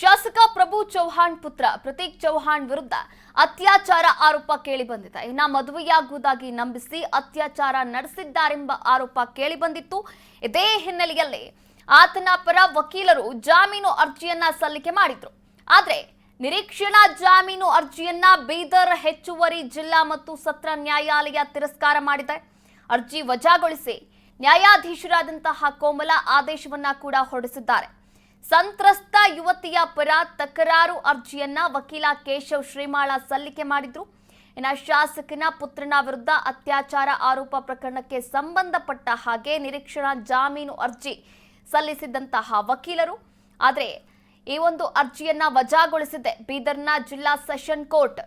ಶಾಸಕ ಪ್ರಭು ಚೌಹಾಣ್ ಪುತ್ರ ಪ್ರತೀಕ್ ಚೌಹಾಣ್ ವಿರುದ್ಧ ಅತ್ಯಾಚಾರ ಆರೋಪ ಕೇಳಿ ಬಂದಿದೆ. ಇನ್ನ ಮದುವೆಯಾಗುವುದಾಗಿ ನಂಬಿಸಿ ಅತ್ಯಾಚಾರ ನಡೆಸಿದ್ದಾರೆಂಬ ಆರೋಪ ಕೇಳಿ ಬಂದಿತ್ತು. ಇದೇ ಹಿನ್ನೆಲೆಯಲ್ಲಿ ಆತನ ಪರ ವಕೀಲರು ಜಾಮೀನು ಅರ್ಜಿಯನ್ನ ಸಲ್ಲಿಕೆ ಮಾಡಿದ್ರು. ಆದ್ರೆ ನಿರೀಕ್ಷಣಾ ಜಾಮೀನು ಅರ್ಜಿಯನ್ನ ಬೀದರ್ ಹೆಚ್ಚುವರಿ ಜಿಲ್ಲಾ ಮತ್ತು ಸತ್ರ ನ್ಯಾಯಾಲಯ ತಿರಸ್ಕಾರ ಮಾಡಿದೆ. ಅರ್ಜಿ ವಜಾಗೊಳಿಸಿ ನ್ಯಾಯಾಧೀಶರಾದಂತಹ ಕೋಮಲ ಆದೇಶವನ್ನ ಕೂಡ ಹೊರಡಿಸಿದ್ದಾರೆ. ಸಂತ್ರಸ್ತ ಯುವತಿಯ ಪರ ತಕರಾರು ಅರ್ಜಿಯನ್ನ ವಕೀಲ ಕೇಶವ್ ಶ್ರೀಮಾಳ ಸಲ್ಲಿಕೆ ಮಾಡಿದ್ರು. ಇನ್ನ ಶಾಸಕನ ಪುತ್ರನ ವಿರುದ್ಧ ಅತ್ಯಾಚಾರ ಆರೋಪ ಪ್ರಕರಣಕ್ಕೆ ಸಂಬಂಧಪಟ್ಟ ಹಾಗೆ ನಿರೀಕ್ಷಣಾ ಜಾಮೀನು ಅರ್ಜಿ ಸಲ್ಲಿಸಿದಂತಹ ವಕೀಲರು. ಆದರೆ ಈ ಒಂದು ಅರ್ಜಿಯನ್ನ ವಜಾಗೊಳಿಸಿದೆ ಬೀದರ್ನ ಜಿಲ್ಲಾ ಸೆಷನ್ ಕೋರ್ಟ್.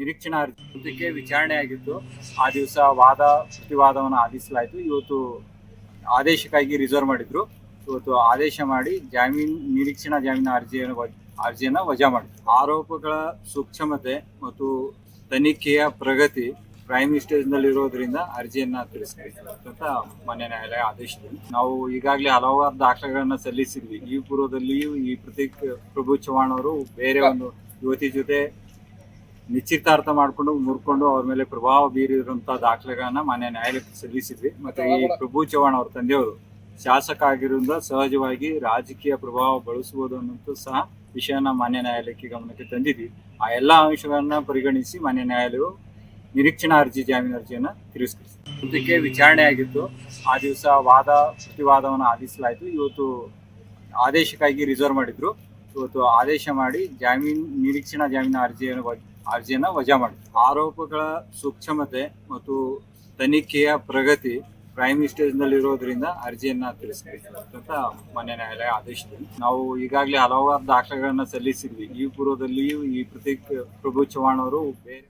ನಿರೀಕ್ಷಣಾ ಅರ್ಜಿ ವಿಚಾರಣೆ ಆಗಿತ್ತು ಆ ದಿವಸ ವಾದ, ಪ್ರತಿವಾದವನ್ನು ಆಲಿಸಲಾಯಿತು. ಇವತ್ತು ಆದೇಶಕ್ಕಾಗಿ ರಿಸರ್ವ್ ಮಾಡಿದ್ರು. ಇವತ್ತು ಆದೇಶ ಮಾಡಿ ಜಾಮೀನು, ನಿರೀಕ್ಷಣಾ ಜಾಮೀನು ಅರ್ಜಿಯನ್ನು ಅರ್ಜಿಯನ್ನು ಅರ್ಜಿಯನ್ನ ವಜಾ ಮಾಡಿದ್ರು. ಆರೋಪಗಳ ಸೂಕ್ಷ್ಮತೆ ಮತ್ತು ತನಿಖೆಯ ಪ್ರಗತಿ ಪ್ರೈಮ್ ಸ್ಟೇಜ್ನಲ್ಲಿರೋದ್ರಿಂದ ಅರ್ಜಿಯನ್ನ ತಿಳಿಸಬೇಕು ಅಂತ ಮಾನ್ಯ ನ್ಯಾಯಾಲಯ ನಾವು ಈಗಾಗಲೇ ಹಲವಾರು ದಾಖಲೆಗಳನ್ನ ಸಲ್ಲಿಸಿದ್ವಿ. ಈ ಪೂರ್ವದಲ್ಲಿಯೂ ಈ ಪ್ರತೀಕ್ ಪ್ರಭು ಚವ್ಹಾಣ್ ಅವರು ಬೇರೆ ಒಂದು ಯುವತಿ ಜೊತೆ ನಿಶ್ಚಿತಾರ್ಥ ಮಾಡ್ಕೊಂಡು ಮುರ್ಕೊಂಡು ಅವ್ರ ಮೇಲೆ ಪ್ರಭಾವ ಬೀರಿರುವಂತಹ ದಾಖಲೆಗಳನ್ನ ಮಾನ್ಯ ನ್ಯಾಯಾಲಯಕ್ಕೆ ಸಲ್ಲಿಸಿದ್ವಿ. ಮತ್ತೆ ಈ ಪ್ರಭು ಚವ್ಹಾಣ್ ಅವ್ರ ತಂದೆಯವರು ಶಾಸಕ ಆಗಿರೋದ್ರಿಂದ ಸಹಜವಾಗಿ ರಾಜಕೀಯ ಪ್ರಭಾವ ಬಳಸಬಹುದು ಅನ್ನೋದು ಸಹ ವಿಷಯನ ಮಾನ್ಯ ನ್ಯಾಯಾಲಯಕ್ಕೆ ಗಮನಕ್ಕೆ ತಂದಿದ್ವಿ. ಆ ಎಲ್ಲಾ ಅಂಶಗಳನ್ನ ಪರಿಗಣಿಸಿ ಮಾನ್ಯ ನ್ಯಾಯಾಲಯವು ನಿರೀಕ್ಷಣಾ ಅರ್ಜಿ ಜಾಮೀನು ಅರ್ಜಿಯನ್ನ ತಿರಸ್ಕರಿಸಿದೆ ಇದಕ್ಕೆ ವಿಚಾರಣೆ ಆಗಿತ್ತು. ಆ ದಿವಸ ವಾದ ಪ್ರತಿವಾದವನ್ನು ಆದೇಶಿಸಲಾಯಿತು ಇವತ್ತು ಆದೇಶಕ್ಕಾಗಿ ರಿಸರ್ವ್ ಮಾಡಿದ್ರು. ಇವತ್ತು ಆದೇಶ ಮಾಡಿ ಜಾಮೀನು ನಿರೀಕ್ಷಣಾ ಜಾಮೀನು ಅರ್ಜಿಯನ್ನು ಅರ್ಜಿಯನ್ನ ವಜಾ ಮಾಡಿದ್ರು ಆರೋಪಗಳ ಸೂಕ್ಷ್ಮತೆ ಮತ್ತು ತನಿಖೆಯ ಪ್ರಗತಿ ಪ್ರೈಮ್ ಇರೋದ್ರಿಂದ ಅರ್ಜಿಯನ್ನ ಅಂತ ಮಾನ್ಯ ನ್ಯಾಯಾಲಯ ಆದೇಶದಲ್ಲಿ ನಾವು ಈಗಾಗಲೇ ಹಲವಾರು ದಾಖಲೆಗಳನ್ನ ಸಲ್ಲಿಸಿದ್ವಿ. ಈ ಪೂರ್ವದಲ್ಲಿಯೂ ಈ ಪ್ರತೀಕ್ ಪ್ರಭು ಚವ್ಹಾಣ್ ಅವರು ಬೇರೆ